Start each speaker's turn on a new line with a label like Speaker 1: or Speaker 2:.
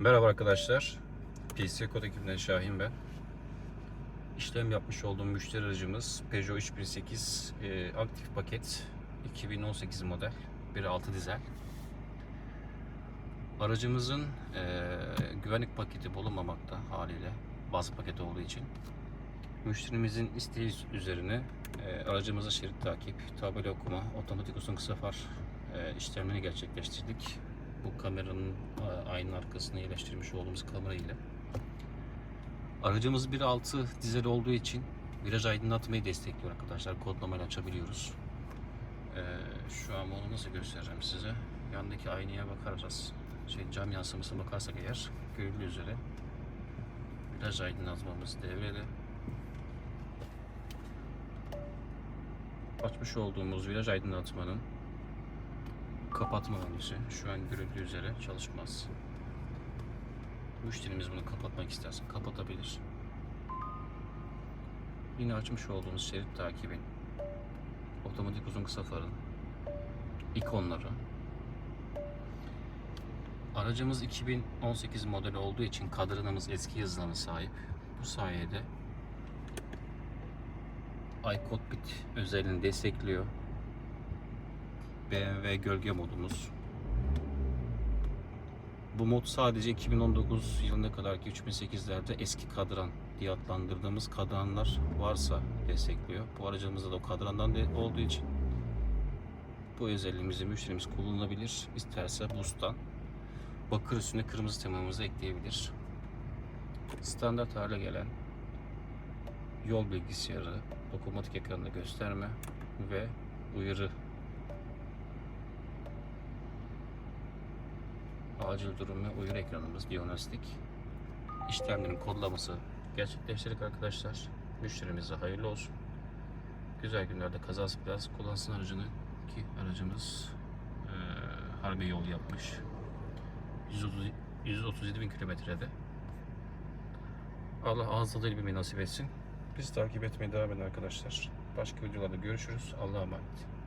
Speaker 1: Merhaba arkadaşlar. PC Kod ekibinden Şahin ben. İşlem yapmış olduğum müşteri aracımız Peugeot 3008 e, aktif paket 2018 model 1.6 dizel. Aracımızın e, güvenlik paketi bulunmamakta haliyle bazı paket olduğu için. Müşterimizin isteği üzerine e, aracımıza şerit takip, tabela okuma, otomatik uzun kısa far e, işlemlerini gerçekleştirdik. Bu kameranın e, aynı arkasına yerleştirmiş olduğumuz kamera ile. Aracımız 1.6 dizel olduğu için viraj aydınlatmayı destekliyor arkadaşlar. Kodlamayla açabiliyoruz. E, şu an onu nasıl göstereceğim size? Yandaki aynaya bakarız. Şey, cam yansımasına bakarsak eğer görüldüğü üzere viraj aydınlatmamız devrede. Açmış olduğumuz viraj aydınlatmanın kapatma menüsü şu an görüldüğü üzere çalışmaz. Müşterimiz bunu kapatmak isterse kapatabilir. Yine açmış olduğumuz şerit takibin otomatik uzun kısa farın ikonları Aracımız 2018 model olduğu için kadranımız eski yazılımı sahip. Bu sayede iCockpit özelliğini destekliyor. BMW gölge modumuz. Bu mod sadece 2019 yılına kadarki 3008'lerde eski kadran diye adlandırdığımız kadranlar varsa destekliyor. Bu aracımızda da o kadrandan de olduğu için bu özelliğimizi müşterimiz kullanabilir. İsterse boost'tan bakır üstüne kırmızı temamızı ekleyebilir. Standart hale gelen yol bilgisayarı, dokunmatik ekranda gösterme ve uyarı acil durum ve uyarı ekranımız diagnostik işlemlerin kodlaması gerçekleştirdik arkadaşlar. Müşterimize hayırlı olsun. Güzel günlerde kazası biraz kullansın aracını ki aracımız eee harbi yol yapmış. 130, 137 bin kilometrede. Allah ağız tadıyla bir nasip etsin. Bizi takip etmeye devam edin arkadaşlar. Başka videolarda görüşürüz. Allah'a emanet.